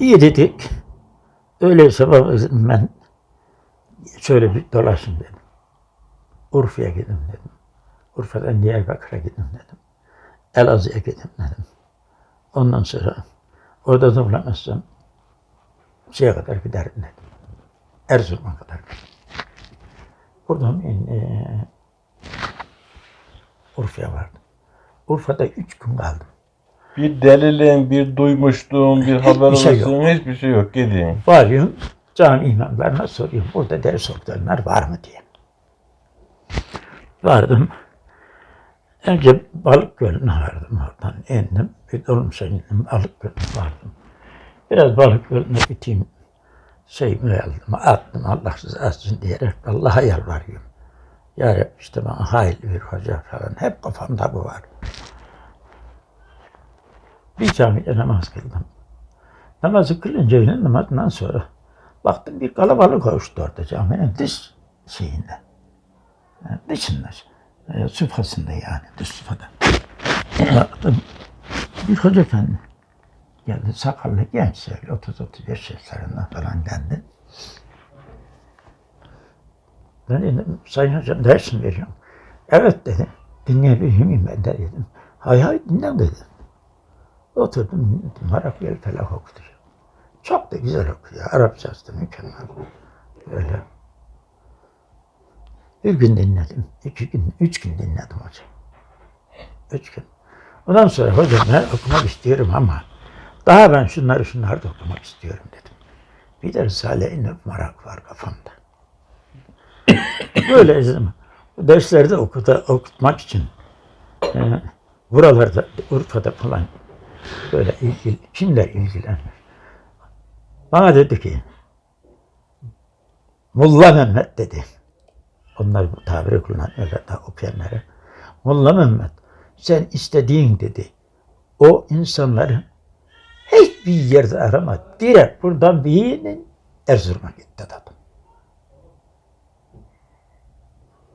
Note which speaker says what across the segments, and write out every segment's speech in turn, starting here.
Speaker 1: İyi dedik. Öyleyse baba dedim ben şöyle bir dolaşın dedim. Urfa'ya gidin dedim. Urfa'dan Diyarbakır'a gidin dedim. Elazığ'a gidin dedim. Ondan sonra orada da bulamazsam şeye kadar giderim dedim. Erzurum'a kadar. Buradan ben eee Urfa'ya vardım. Urfa'da üç gün kaldım.
Speaker 2: Bir delilin, bir duymuşluğun, bir haber
Speaker 1: Hiçbir şey
Speaker 2: oluşun hiçbir şey yok. Gidin.
Speaker 1: Varıyorum, cami imamlarına soruyorum. Burada ders okuyanlar var mı diye. Vardım. Önce balık gölüne vardım oradan. indim. Bir dolmuşa indim. Balık gölüne vardım. Biraz balık gölüne biteyim. Şeyimi aldım. Attım Allah rızası için diyerek Allah'a yalvarıyorum. Ya Rabbi işte bana hayırlı bir hoca falan. Hep kafamda bu var. Bir camide namaz kıldım. Namazı kılınca öğlen namazından sonra baktım bir kalabalık oluştu orada caminin dış şeyinde. Yani dışında. E, süfasında yani dış süfada. baktım bir hoca efendi geldi sakallı genç şöyle 30-35 yaşlarında falan geldi. Ben dedim sayın hocam ders mi veriyorum? Evet dedi. Dinleyebilir miyim ben de dedim. Hay hay dinle dedi. Oturdum. Harap felak okudu. Çok da güzel okuyor. Arapçası da mükemmel. Böyle. Bir gün dinledim. iki gün, üç gün dinledim hocam. Üç gün. Ondan sonra hocam ben okumak istiyorum ama daha ben şunları şunları da okumak istiyorum dedim. Bir de Risale-i Nur merak var kafamda. Böyle izledim. Derslerde okuda, okutmak için e, buralarda Urfa'da falan böyle ilgili, kimler ilgilenmiş? Bana dedi ki Mulla Mehmet dedi. Onlar bu tabiri kullanıyorlar da okuyanlara. Mulla Mehmet sen istediğin dedi. O insanları hiçbir yerde arama. Direkt buradan birinin Erzurum'a gitti dedim.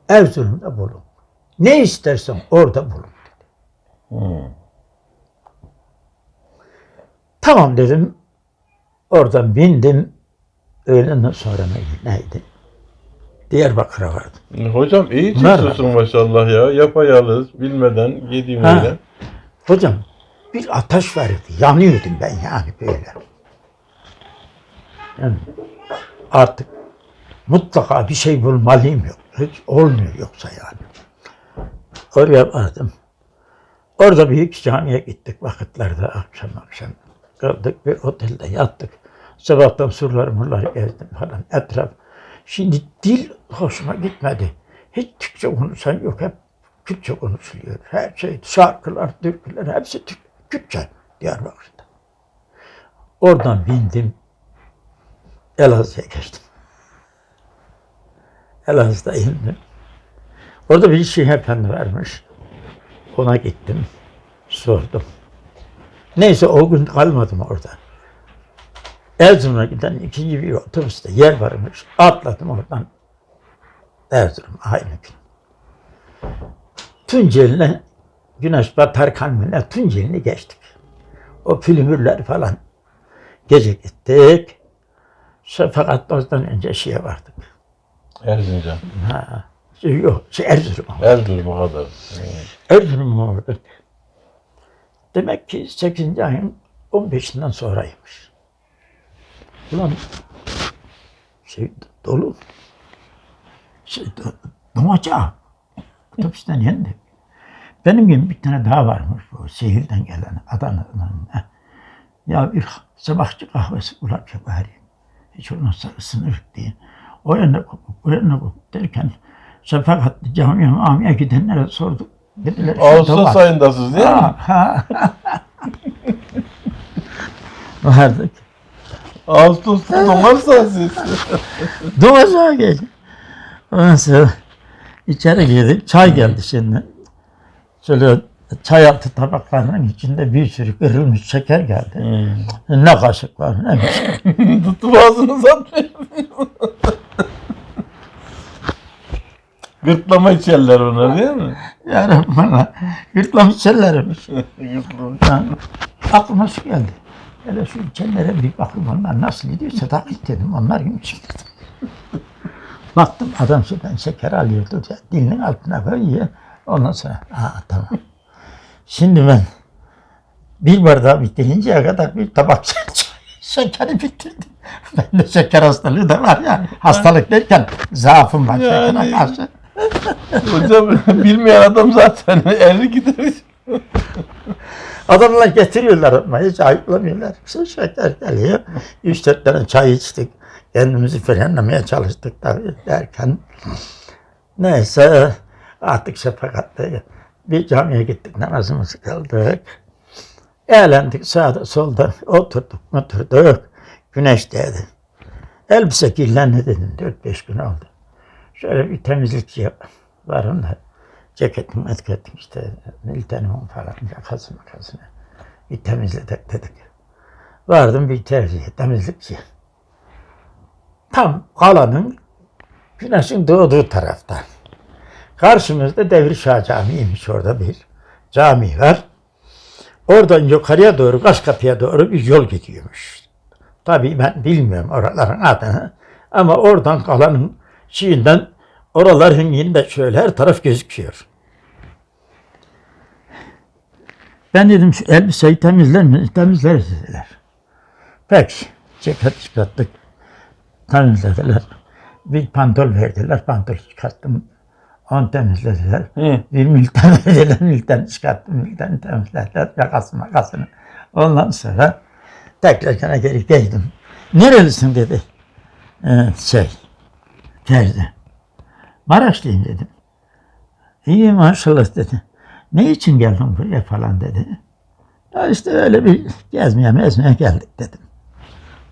Speaker 1: Erzurum'da bulun. Ne istersen orada bulun.
Speaker 2: Hmm.
Speaker 1: Tamam dedim. Oradan bindim. Öğleden sonra neydi? Diyarbakır'a vardım.
Speaker 2: Hocam iyi çıkıyorsun maşallah ya. Yapayalnız, bilmeden, yediğim
Speaker 1: Ha.
Speaker 2: öyle.
Speaker 1: Hocam bir ateş vardı. Yanıyordum ben yani böyle. Yani artık mutlaka bir şey bulmalıyım yok. Hiç olmuyor yoksa yani. Oraya vardım. Orada büyük camiye gittik vakitlerde akşam akşam. Kaldık bir otelde yattık. Sabahtan surları murları gezdim falan etraf. Şimdi dil hoşuma gitmedi. Hiç Türkçe konuşan yok. Hep Kürtçe konuşuluyor. Her şey şarkılar, türküler hepsi Türk, Kürtçe Diyarbakır'da. Oradan bindim. Elazığ'a geçtim. Elazığ'da indim. Orada bir Şeyh Efendi varmış. Ona gittim. Sordum. Neyse o gün kalmadım orada. Erzurum'a giden ikinci bir otobüste yer varmış. Atladım oradan. Erzurum aynı gün. Tunceli'ne güneş batarken mi ne Tunceli'ni geçtik. O pülümürler falan. Gece gittik. Fakat ondan önce şeye vardık.
Speaker 2: Erzincan.
Speaker 1: Ha, yok, şey, Erzurum'a.
Speaker 2: Erzurum'a kadar.
Speaker 1: Erzurum'a vardık. Demek ki 8. ayın 15'inden sonraymış. Ulan şey dolu. Şey, do, domaca. Otobüsten yendi. Benim gibi bir tane daha varmış bu şehirden gelen Adana'dan. Ya bir sabahçı kahvesi kulak bari. Hiç olmazsa ısınır diye. O yana kopup, o yana kopup derken Şefakatli camiye mamiye gidenlere sorduk. Dediler, "Şurada
Speaker 2: Ağustos
Speaker 1: var."
Speaker 2: ayındasınız değil mi?
Speaker 1: Ha. Vardık.
Speaker 2: Ağustos'ta donarsanız siz.
Speaker 1: Doğacağa geldi. Ondan sonra içeri girdik. Çay geldi şimdi. Şöyle çay altı tabaklarının içinde bir sürü kırılmış şeker geldi. Ne kaşık var ne bir şey.
Speaker 2: Ağzınıza atmayın. Gırtlama içerler ona değil mi?
Speaker 1: Ya Rabbi bana.
Speaker 2: Gırtlama.
Speaker 1: Ha, Aklıma şu geldi. Hele şu içenlere bir bakayım onlar nasıl gidiyor sadakit dedim onlar gibi çıktı. Baktım adam şuradan şeker alıyordu ya, dilinin altına koyuyor. Ondan sonra aa tamam. Şimdi ben bir bardağı bitirinceye kadar bir tabak şekeri bitirdim. Bende şeker hastalığı da var yani. Hastalık derken zaafım var şekere
Speaker 2: Yani-
Speaker 1: karşı.
Speaker 2: Hocam bilmeyen adam zaten erir gider.
Speaker 1: Adamlar getiriyorlar ama hiç ayıplamıyorlar. İşte şeker geliyor. Üç dört tane çay içtik. Kendimizi frenlemeye çalıştık tabii derken. Neyse artık şefakatle bir camiye gittik namazımızı kıldık. Eğlendik sağda solda oturduk oturduk. Güneş değdi. Elbise kirlendi dedim. Dört beş gün oldu. Şöyle bir temizlikçi yap- varım da ceketim, etiketim işte miltenim falan yakası makasını bir temizledik dedik. Vardım bir terziye, temizlikçi. Tam kalanın güneşin doğduğu tarafta. Karşımızda Devri Şah Camii'ymiş orada bir cami var. Oradan yukarıya doğru, Kaşkapı'ya doğru bir yol gidiyormuş. Tabii ben bilmiyorum oraların adını. Ama oradan kalanın şeyinden oraların yine şöyle her taraf gözüküyor. Ben dedim şu elbiseyi temizler mi? Temizleriz dediler. Peki. Ceket çıkarttık. Temizlediler. Bir pantol verdiler. Pantol çıkarttım. Onu temizlediler.
Speaker 2: Hı.
Speaker 1: Bir milten verdiler. Milten çıkarttım. Milten temizlediler. Yakasını makasını. Ondan sonra tekrar geri geldim. Nerelisin dedi. Ee, şey. Terzi. Maraşlıyım dedim. İyi maşallah dedi. Ne için geldin buraya falan dedi. Ya işte öyle bir gezmeye mezmeye geldik dedim.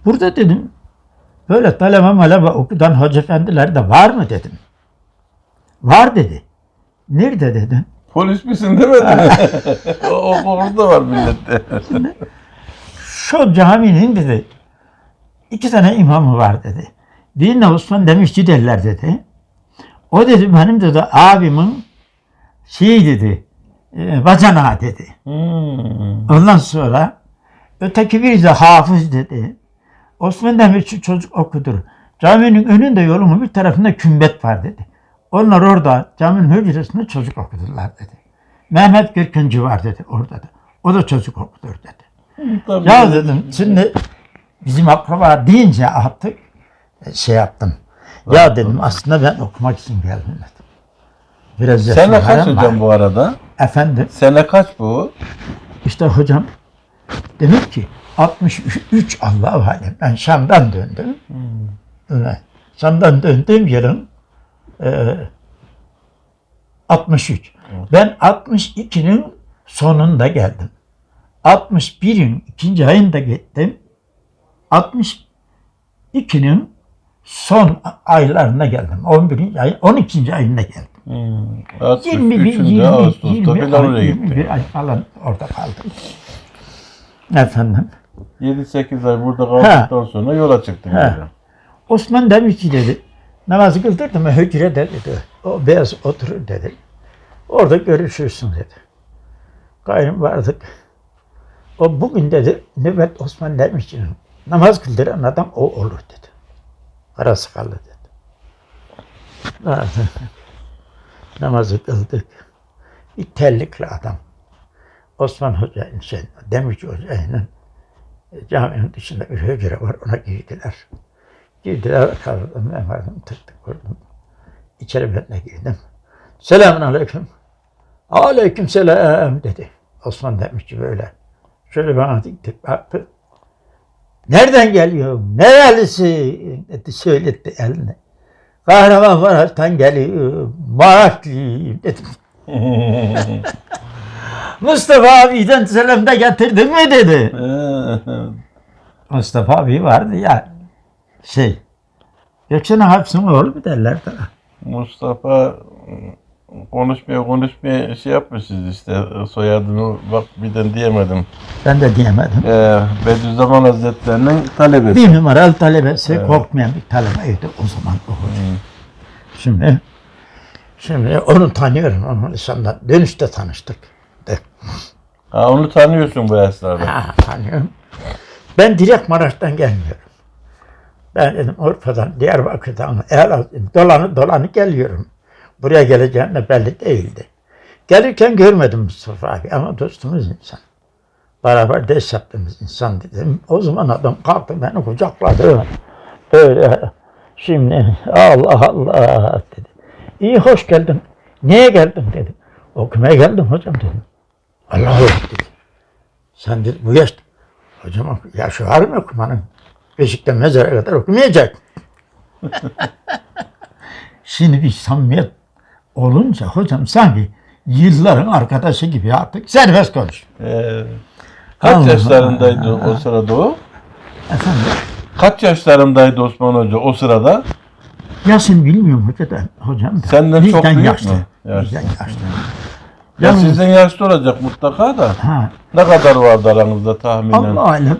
Speaker 1: Burada dedim böyle talebe malebe okudan hoca efendiler de var mı dedim. Var dedi. Nerede dedim.
Speaker 2: Polis misin demedi o, o orada var millette.
Speaker 1: Şu caminin dedi iki tane imamı var dedi. Birine Osman Demirci derler dedi. O dedi benim dedi abimin şey dedi e, bacanağı dedi.
Speaker 2: Hmm.
Speaker 1: Ondan sonra öteki biri de hafız dedi. Osman Demirci çocuk okudur. Caminin önünde yolunun bir tarafında kümbet var dedi. Onlar orada caminin hücresinde çocuk okudular dedi. Mehmet Gürküncü var dedi orada da. O da çocuk okudur dedi.
Speaker 2: Tabii.
Speaker 1: Ya dedim şimdi bizim akraba deyince artık şey yaptım. Ya dedim aslında ben okumak için geldim dedim. Biraz
Speaker 2: Sene kaç
Speaker 1: var
Speaker 2: hocam
Speaker 1: ama-
Speaker 2: bu arada?
Speaker 1: Efendim
Speaker 2: Sene kaç bu?
Speaker 1: işte hocam demek ki 63 Allahu alem. Ben Şam'dan döndüm. Evet. Şam'dan döndüğüm yılın e, 63. Ben 62'nin sonunda geldim. 61'in ikinci ayında gittim. 62'nin son aylarına geldim. 11. ay, 12. ayında geldim.
Speaker 2: Hmm.
Speaker 1: 21,
Speaker 2: 23'ünde
Speaker 1: 20,
Speaker 2: Ağustos'ta
Speaker 1: 20
Speaker 2: falan
Speaker 1: ay,
Speaker 2: oraya gitti.
Speaker 1: 21 ay falan orada kaldım. Efendim.
Speaker 2: 7-8 ay burada kaldıktan sonra yola çıktın.
Speaker 1: He.
Speaker 2: hocam.
Speaker 1: Osman Demirci dedi. Namazı kıldırdım mı hücrede dedi. O beyaz oturur dedi. Orada görüşürsün dedi. Gayrım vardık. O bugün dedi nöbet Osman Demirci'nin namaz kıldıran adam o olur dedi. Kara sakallı dedi. Namazı kıldık. Bir tellikli adam. Osman Hoca'nın şey, Demirci Hoca'nın e, caminin dışında bir hücre var ona girdiler. Girdiler kaldım ben vardım tıktık vurdum. İçeri ben de girdim. Selamun aleyküm. Aleyküm selam dedi. Osman Demirci böyle. Şöyle bana diktik baktı. Nereden geliyor? Nerelisi? dedi söyletti eline. Kahramanmaraş'tan geliyor. Maraşlıyım dedim. Mustafa abiden selam da getirdin mi dedi. Mustafa abi vardı ya şey Gökçen Haps'ın oğlu mu derler de.
Speaker 2: Mustafa konuşmaya konuşmaya şey yapmışız işte soyadını bak birden diyemedim.
Speaker 1: Ben de diyemedim.
Speaker 2: Ee, Bediüzzaman Hazretlerinin talebesi.
Speaker 1: Bir numaralı talebesi
Speaker 2: Evet.
Speaker 1: korkmayan bir talebeydi o zaman o hoca. Şimdi şimdi onu tanıyorum onu lisandan. Dönüşte tanıştık. De.
Speaker 2: Ha, onu tanıyorsun bu esnada.
Speaker 1: Ha, tanıyorum. Ben direkt Maraş'tan gelmiyorum. Ben dedim Urfa'dan, Diyarbakır'dan, dolanı dolanı geliyorum. Buraya geleceğim de belli değildi. Gelirken görmedim Mustafa abi ama dostumuz insan. Beraber ders yaptığımız insan dedim. O zaman adam kalktı beni kucakladı. Öyle şimdi Allah Allah dedi. İyi hoş geldin. Niye geldin dedim. Okumaya geldim hocam dedim. Allah Allah dedi. Sen dedi bu yaş hocam yaşı var mı okumanın? Beşikten mezara kadar okumayacak. Şimdi bir samimiyet olunca hocam sanki yılların arkadaşı gibi artık serbest konuş.
Speaker 2: Ee, kaç
Speaker 1: Allah
Speaker 2: yaşlarındaydı o sırada o?
Speaker 1: Efendim
Speaker 2: Kaç yaşlarındaydı Osman Hoca o sırada?
Speaker 1: Yasin bilmiyorum hoca da hocam da.
Speaker 2: Senden çok
Speaker 1: Bizden
Speaker 2: büyük
Speaker 1: yaşlı.
Speaker 2: mü? Yaşlı.
Speaker 1: Bizden yaşlı.
Speaker 2: Ya
Speaker 1: Yalnız-
Speaker 2: sizden yaşlı olacak mutlaka da.
Speaker 1: Ha,
Speaker 2: Ne kadar vardı aranızda tahminen?
Speaker 1: Allah alem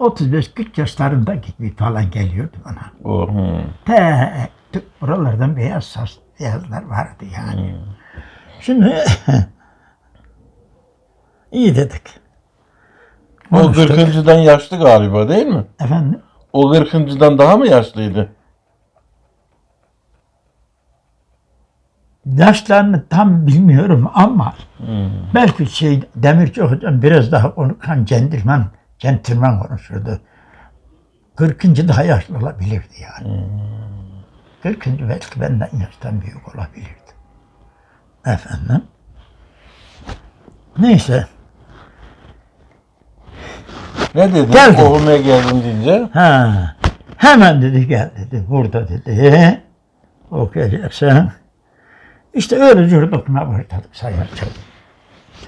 Speaker 1: 35-40 yaşlarında gibi falan geliyordu bana.
Speaker 2: O, hı.
Speaker 1: Te, te- buralardan beyaz saç, beyazlar vardı yani. Şimdi iyi dedik.
Speaker 2: O
Speaker 1: Konuştuk.
Speaker 2: gırkıncıdan yaşlı galiba değil mi?
Speaker 1: Efendim?
Speaker 2: O gırkıncıdan daha mı yaşlıydı?
Speaker 1: Yaşlarını tam bilmiyorum ama belki şey Demirci hocam biraz daha konuşan centilmen, centilmen konuşurdu. 40. daha yaşlı olabilirdi yani. 40. belki benden yaştan büyük olabilirdi. Efendim. Neyse.
Speaker 2: Ne dedi?
Speaker 1: Geldi.
Speaker 2: Okumaya geldim deyince.
Speaker 1: Ha. Hemen dedi gel dedi. Burada dedi. Okuyacaksın. İşte öyle cüret okumaya başladım sayarken.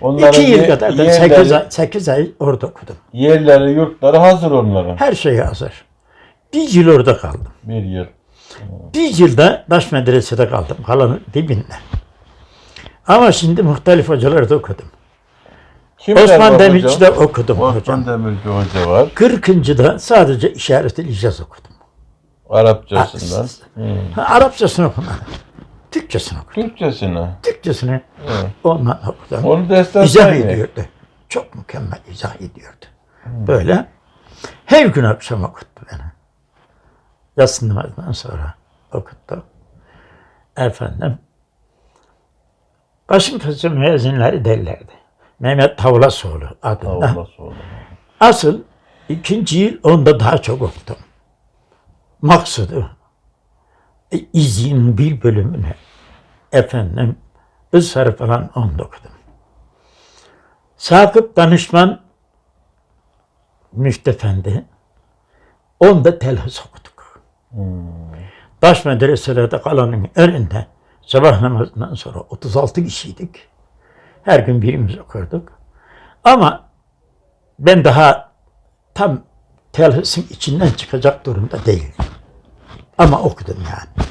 Speaker 2: Onların
Speaker 1: İki yıl kadar da 8 ay, 8 ay orada okudum.
Speaker 2: yerleri, yurtları hazır onların.
Speaker 1: Her şey hazır. Bir yıl orada kaldım.
Speaker 2: Bir yıl.
Speaker 1: Bir yılda Taş Medrese'de kaldım. Kalanın dibinde. Ama şimdi muhtelif hocalarda okudum.
Speaker 2: Kimler
Speaker 1: Osman? Demirci'de okudum
Speaker 2: Osman
Speaker 1: hocam.
Speaker 2: Demirci hoca var.
Speaker 1: 40. sadece işaret icaz okudum.
Speaker 2: Arapçasından.
Speaker 1: Ha, Arapçasını okumadım. Türkçesini okudum.
Speaker 2: Türkçesine.
Speaker 1: Türkçesini
Speaker 2: Hı.
Speaker 1: ondan okudum.
Speaker 2: Onu destan
Speaker 1: izah
Speaker 2: saymayın.
Speaker 1: ediyordu. Çok mükemmel izah ediyordu. Böyle her gün akşam okuttu beni. Yatsı namazından sonra okuttu. Efendim Başımtaşı müezzinleri derlerdi. Mehmet Tavlasoğlu adında.
Speaker 2: Sonra.
Speaker 1: Asıl ikinci yıl onda daha çok okudum. Maksudu e, izin bir bölümünü efendim ısrarı falan onda okudum. Sakıp danışman Müftefendi onda telhis okuduk. Taş medreselerde kalanın önünde sabah namazından sonra 36 kişiydik. Her gün birimiz okurduk. Ama ben daha tam telhisin içinden çıkacak durumda değilim. Ama okudum yani.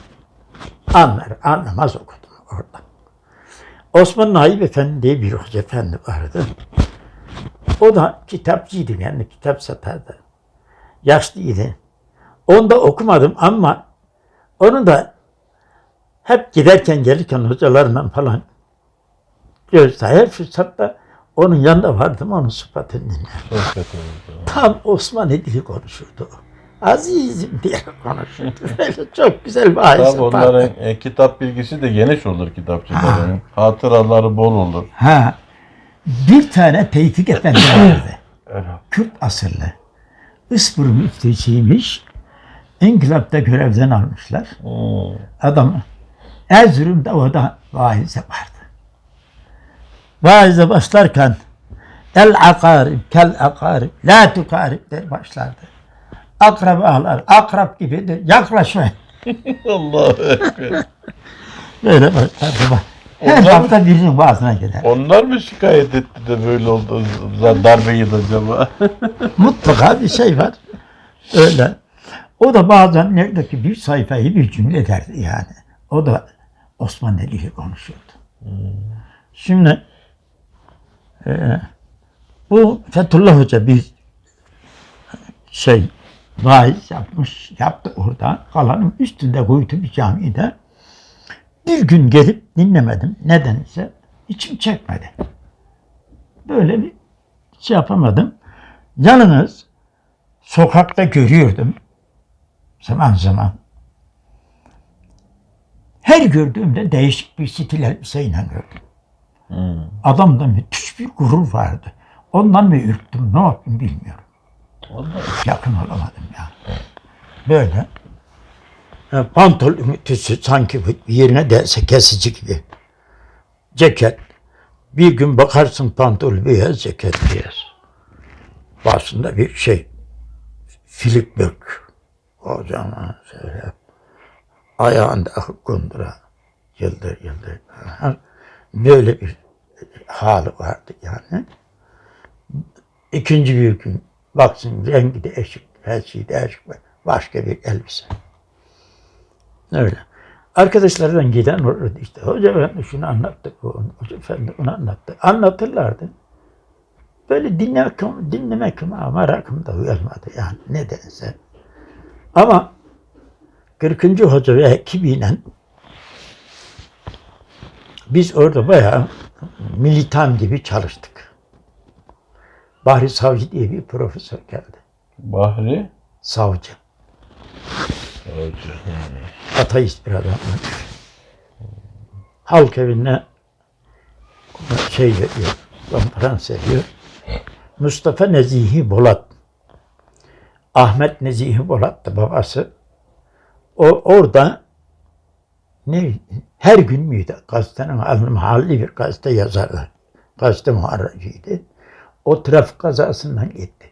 Speaker 1: Anlar, anlamaz okudum orada. Osman Naip Efendi diye bir hoca efendi vardı. O da kitapçıydı yani kitap satardı. Yaşlıydı. Onu da okumadım ama onu da hep giderken gelirken hocalarla falan gözde her fırsatta onun yanında vardım onun sıfatını dinlerdim. Tam Osmanlı dili konuşurdu. Azizim diye konuşurdu. Böyle çok güzel bir aile
Speaker 2: Tabii onların e, kitap bilgisi de geniş olur kitapçıların. Hatıraları bol olur.
Speaker 1: Ha. Bir tane Tevfik Efendi vardı. Kürt asıllı. Ispır müftüsüymüş. İnkılapta görevden almışlar.
Speaker 2: Hmm.
Speaker 1: Adam Erzurum'da o da vaize vardı. Vaize başlarken el akarib kel akarib la tukarib der başlardı. Akrabalar akrap gibidir yaklaşmayın.
Speaker 2: Allahu Ekber.
Speaker 1: Böyle başlardı. Her
Speaker 2: Onlar-
Speaker 1: hafta birinin vaazına gider.
Speaker 2: Onlar mı şikayet etti de böyle oldu? Darbe yedi acaba?
Speaker 1: Mutlaka bir şey var. Öyle. O da bazen neredeki bir sayfayı bir cümle derdi yani. O da Osmanlı dili konuşuyordu. Şimdi e, bu Fethullah Hoca bir şey vaiz yapmış, yaptı orada. Kalanın üstünde koydu bir camide. Bir gün gelip dinlemedim. Nedense içim çekmedi. Böyle bir şey yapamadım. Yalnız sokakta görüyordum zaman zaman. Her gördüğümde değişik bir stil elbiseyle gördüm.
Speaker 2: Hı.
Speaker 1: Adamda müthiş bir gurur vardı. Ondan mı ürktüm, ne yaptım bilmiyorum.
Speaker 2: Vallahi.
Speaker 1: Yakın olamadım ya. Böyle. E, Pantolon ütüsü sanki bir yerine delse kesici gibi. Ceket. Bir gün bakarsın pantolon beyaz, ceket beyaz. Başında bir şey. Filipbök. O zaman şöyle. Ayağında kundura. Yıldır yıldır. Böyle bir hali vardı yani. İkinci bir gün baksın rengi değişik, her şey değişik. Başka bir elbise. Öyle. Arkadaşlardan giden olurdu işte. Hoca efendi şunu anlattı, hoca efendi onu anlattı. Anlatırlardı. Böyle dinlemek, dinlemek ama merakım da uyarmadı yani nedense. Ama 40. hoca ve ekibiyle biz orada bayağı militan gibi çalıştık. Bahri Savcı diye bir profesör geldi.
Speaker 2: Bahri.
Speaker 1: Savcı.
Speaker 2: Hoca.
Speaker 1: Ateist bir adam. Halk evine şey veriyor, konferans veriyor. Mustafa Nezihi Bolat. Ahmet Nezihi Bolat babası. O orada ne her gün müydü? Gazetenin mahalli bir gazete yazardı. Gazete muharracıydı. O trafik kazasından gitti.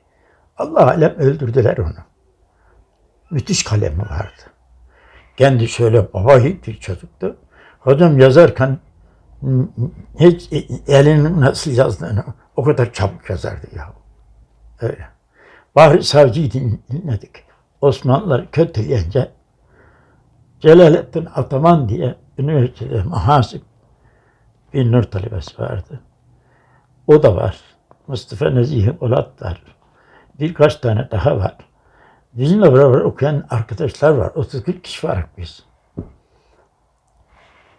Speaker 1: Allah alem öldürdüler onu. Müthiş kalemi vardı. Kendi şöyle baba bir çocuktu. Hocam yazarken hiç e- elinin nasıl yazdığını o kadar çabuk yazardı ya. Öyle. Bahri Savcı'yı din- dinledik. Osmanlıları kötüleyince Celalettin Ataman diye üniversitede muhasip bir nur talebesi vardı. O da var. Mustafa Nezih Olat var. Birkaç tane daha var. Bizimle beraber okuyan arkadaşlar var. 30-40 kişi var biz.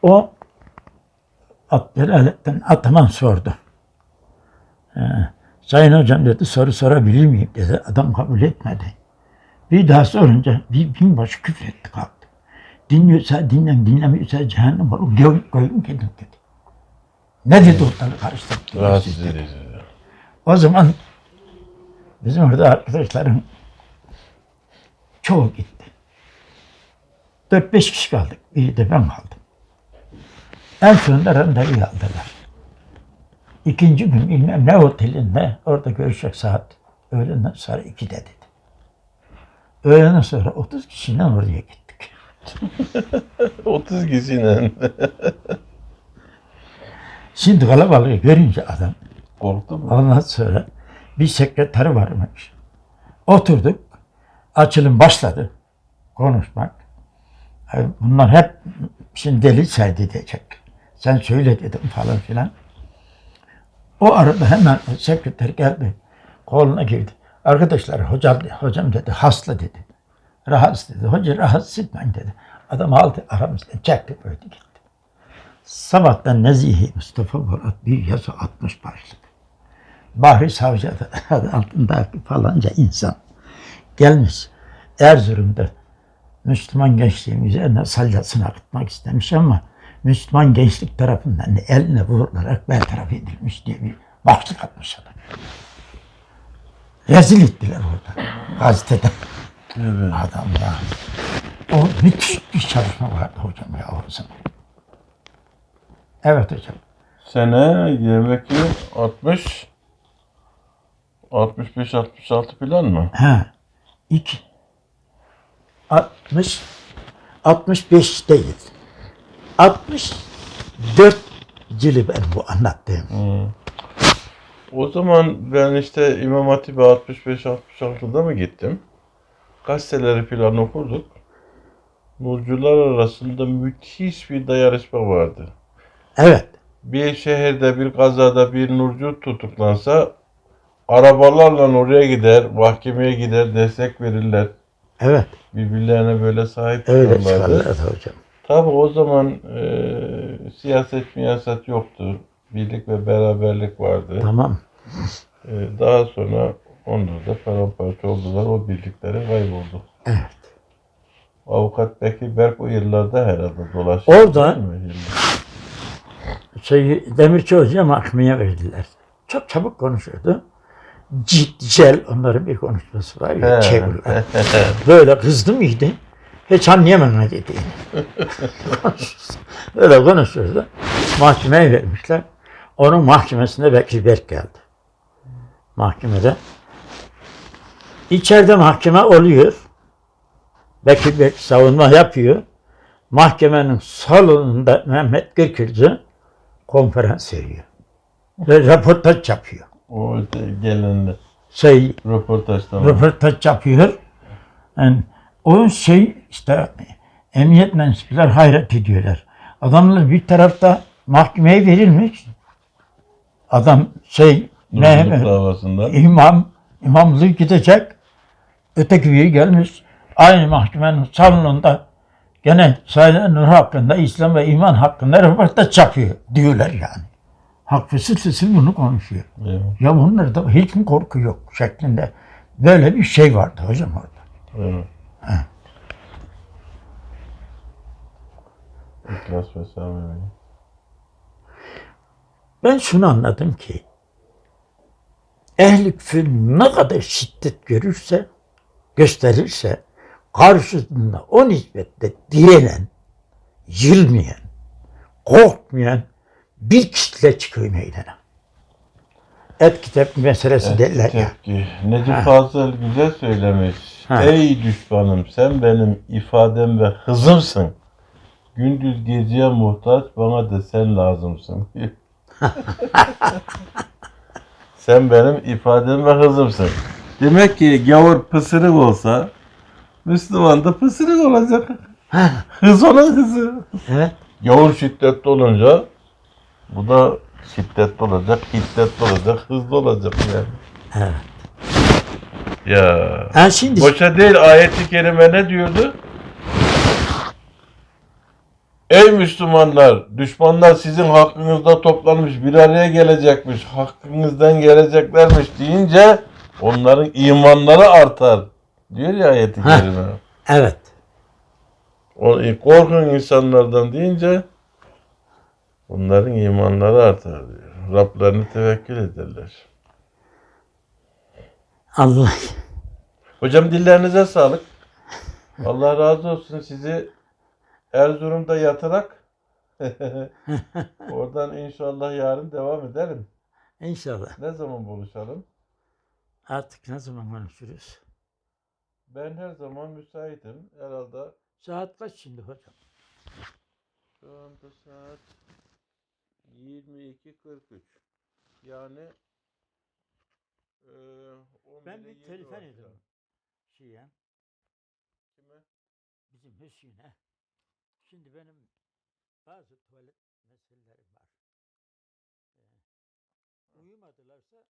Speaker 1: O Celalettin Ataman sordu. Ee, Sayın hocam dedi soru sorabilir miyim dedi. Adam kabul etmedi. Bir daha sorunca bir binbaşı küfretti kalktı. Dinliyorsa dinlen, dinlemiyorsa cehennem olur. Gö koyun gidin dedi. Ne dedi ortalığı karıştırdı.
Speaker 2: Rahatsız edici.
Speaker 1: O zaman bizim orada arkadaşların çoğu gitti. 4-5 kişi kaldık. Biri de ben kaldım. En sonunda randevu aldılar. İkinci gün bilmem ne otelinde orada görüşecek saat öğleden sonra 2'de dedi. Öğleden sonra 30 kişiyle oraya gittik.
Speaker 2: 30 kişinin.
Speaker 1: Şimdi kalabalığı görünce adam
Speaker 2: Korktu mu?
Speaker 1: Ondan sonra bir sekreteri varmış. Oturduk. Açılım başladı. Konuşmak. Bunlar hep şimdi deli serdi diyecek. Sen söyle dedim falan filan. O arada hemen sekreter geldi. Koluna girdi. Arkadaşlar hocam, hocam dedi hasta dedi. Rahatsız dedi. Hoca rahatsız etmeyin dedi. Adam aldı aramızdan çekti böyle gitti. Sabahtan Nezihi Mustafa Borat bir yazı atmış başlık. Bahri Savcı adı altındaki falanca insan gelmiş Erzurum'da Müslüman gençliğin üzerine salyasını akıtmak istemiş ama Müslüman gençlik tarafından eline vurularak bertaraf edilmiş diye bir başlık atmış adam. Rezil ettiler orada gazetede.
Speaker 2: Evet.
Speaker 1: Adamlar. O müthiş bir çalışma vardı hocam ya o zaman. Evet hocam.
Speaker 2: Sene yemek ki 60 65 66 plan mı?
Speaker 1: Ha. İki. 60 65 değil. 64 cili ben bu anlattığım.
Speaker 2: Hı. O zaman ben işte İmam Hatip'e 65-66'da mı gittim? Gazeteleri falan okurduk. Nurcular arasında müthiş bir dayanışma vardı.
Speaker 1: Evet.
Speaker 2: Bir şehirde bir kazada bir nurcu tutuklansa arabalarla oraya gider, mahkemeye gider, destek verirler.
Speaker 1: Evet.
Speaker 2: Birbirlerine böyle sahip
Speaker 1: Öyle
Speaker 2: çıkarlardı
Speaker 1: hocam.
Speaker 2: Tabii o zaman e, siyaset miyaset yoktu. Birlik ve beraberlik vardı.
Speaker 1: Tamam.
Speaker 2: E, daha sonra Onlar da paramparça oldular. O birlikleri kayboldu.
Speaker 1: Evet.
Speaker 2: Avukat Bekir Berk o yıllarda herhalde dolaşıyor.
Speaker 1: Orada-? Şey, Demirci Hoca'ya mahkemeye verdiler. Çok çabuk konuşuyordu. Cidcel onların bir konuşması var ya çeviriler. Böyle kızdı mıydı? Hiç anlayamam ne dediğini. Böyle konuşuyordu. Mahkemeye vermişler. Onun mahkemesinde Bekir Berk geldi. Mahkemede. İçeride mahkeme oluyor. Bekir Berk savunma yapıyor. Mahkemenin salonunda Mehmet Gürkülcü konferans veriyor. Ve röportaj yapıyor.
Speaker 2: O gelenle
Speaker 1: Şey,
Speaker 2: röportajdan.
Speaker 1: röportaj yapıyor. Yani o şey işte emniyet mensupları hayret ediyorlar. Adamlar bir tarafta mahkemeye verilmiş. Adam şey Mehmet
Speaker 2: davasından.
Speaker 1: imam imamlığı gidecek. Öteki biri gelmiş. Aynı mahkemenin salonunda gene Said Nur hakkında, İslam ve iman hakkında röportaj yapıyor diyorlar yani. Hak fısır bunu konuşuyor.
Speaker 2: Evet,
Speaker 1: Ya bunlarda hiç mi korku yok şeklinde. Böyle bir şey vardı hocam orada.
Speaker 2: evet. İhlas ve samimi.
Speaker 1: Ben şunu anladım ki ehli küfür ne kadar şiddet görürse, gösterirse karşısında o nispetle direnen, yılmayan, korkmayan bir kitle çıkıyor meydana. Et kitap meselesi
Speaker 2: Evet,
Speaker 1: derler ya.
Speaker 2: tepki. Necip Fazıl güzel söylemiş.
Speaker 1: Ha.
Speaker 2: Ey düşmanım sen benim ifadem ve hızımsın. Gündüz geceye muhtaç bana da sen lazımsın. sen benim ifadem ve hızımsın. Demek ki gavur pısırık olsa Müslüman da pısırık olacak. Hız onun hızı.
Speaker 1: Evet.
Speaker 2: Gavur şiddetli olunca bu da şiddetli olacak, hiddetli olacak, hızlı olacak yani.
Speaker 1: Evet.
Speaker 2: Ya.
Speaker 1: Ha şimdi
Speaker 2: Boşa değil ayeti kerime ne diyordu? Ey Müslümanlar, düşmanlar sizin hakkınızda toplanmış, bir araya gelecekmiş, hakkınızdan geleceklermiş deyince onların imanları artar. Diyor ya ayeti
Speaker 1: Heh.
Speaker 2: kerime.
Speaker 1: evet.
Speaker 2: O, e, korkun insanlardan deyince onların imanları artar diyor. Rablarını tevekkül ederler.
Speaker 1: Allah
Speaker 2: Hocam dillerinize sağlık. Allah razı olsun sizi Erzurum'da yatarak oradan inşallah yarın devam edelim.
Speaker 1: inşallah.
Speaker 2: Ne zaman buluşalım?
Speaker 1: Artık ne zaman konuşuruz?
Speaker 2: Ben her zaman müsaitim. Herhalde
Speaker 1: Saat kaç şimdi hocam?
Speaker 2: şu anda saat 22.43. Yani 11'e
Speaker 1: Ben bir telefon ederim.
Speaker 2: an.
Speaker 1: Şeye,
Speaker 2: Kime?
Speaker 1: bizim Hüsnü'ne. Şimdi benim bazı tuvalet meselelerim var. Ee, uyumadılarsa